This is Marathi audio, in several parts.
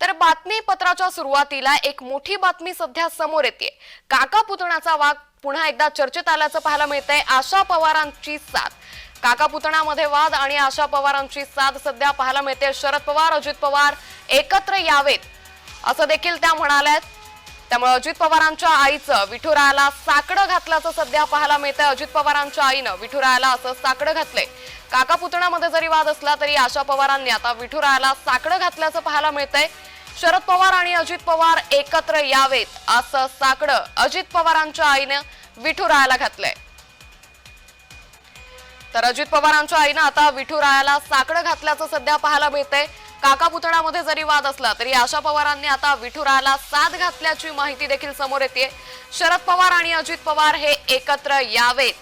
तर बातमीपत्राच्या सुरुवातीला एक मोठी बातमी सध्या समोर येते. काका पुतण्याचा वाघ पुन्हा एकदा चर्चेत आल्याचं पाहायला मिळतंय. आशा पवारांची साथ. काका पुतण्यामध्ये वाद आणि आशा पवारांची साथ सध्या पाहायला मिळते. शरद पवार अजित पवार एकत्र यावेत. असं देखील त्या म्हणाल्या त्यामुळे अजित पवारांच्या आईचं विठुरायाला साकडं घातल्याचं सध्या पाहायला मिळतंय. अजित पवारांच्या आईनं विठुरायाला असं साकडं घातलंय. काका पुतण्यामध्ये जरी वाद असला तरी आशा पवारांनी आता विठुरायाला साकडं घातल्याचं पाहायला मिळतंय. शरद पवार आणि अजित पवार एकत्र यावेत असं साकडं अजित पवारांच्या आईनं विठुरायाला घातलंय. तर अजित पवारांच्या आईनं आता विठुरायाला साकडं घातल्याचं सध्या पाहायला मिळतंय. काका पुतळामध्ये जरी वाद असला तरी आशा पवारांनी आता विठुराला साथ घातल्याची माहिती देखील समोर येते शरद पवार आणि अजित पवार हे एकत्र यावेत.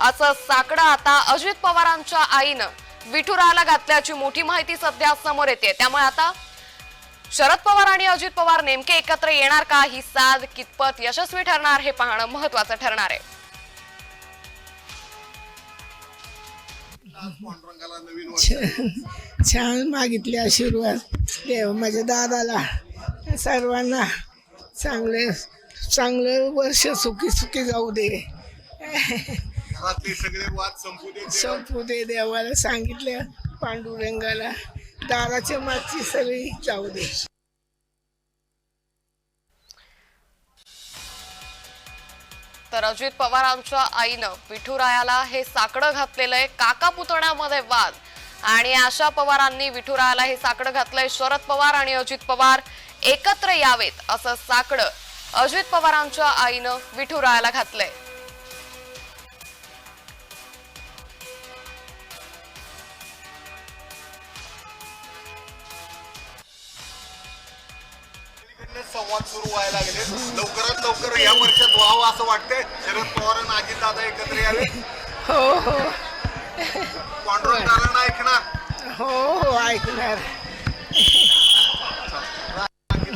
असं साकडं आता अजित पवारांच्या आईनं विठुराला घातल्याची मोठी माहिती सध्या समोर येते त्यामुळे आता शरद पवार आणि अजित पवार नेमके एकत्र येणार का? ही साध कितपत यशस्वी ठरणार हे पाहणं महत्वाचं ठरणार आहे. वर्ष छान मागितले आशीर्वाद. देव माझ्या दादाला सर्वांना चांगले चांगलं वर्ष सुखी सुखी जाऊ दे. घरातले सगळे वाद संपू दे देव. संपू दे देवाला सांगितलं पांडुरंगाला. दाराच्या मागची सगळी जाऊ दे. तर अजित पवारांच्या आईनं विठुरायाला हे साकडं घातलेलं आहे. काका पुतण्यामध्ये वाद. आणि आशा पवारांनी विठुरायाला हे साकडं घातलंय. शरद पवार आणि अजित पवार एकत्र यावेत असं साकडं अजित पवारांच्या आईनं विठुरायाला घातलंय. संवाद सुरू व्हायला लागले लवकरात लवकर या वर्षात व्हावं असं वाटतंय. शरद पवार आणि अजित दादा एकत्र यावे. हो हो. पांडुरंगाला ऐकणार. हो हो ऐकणार.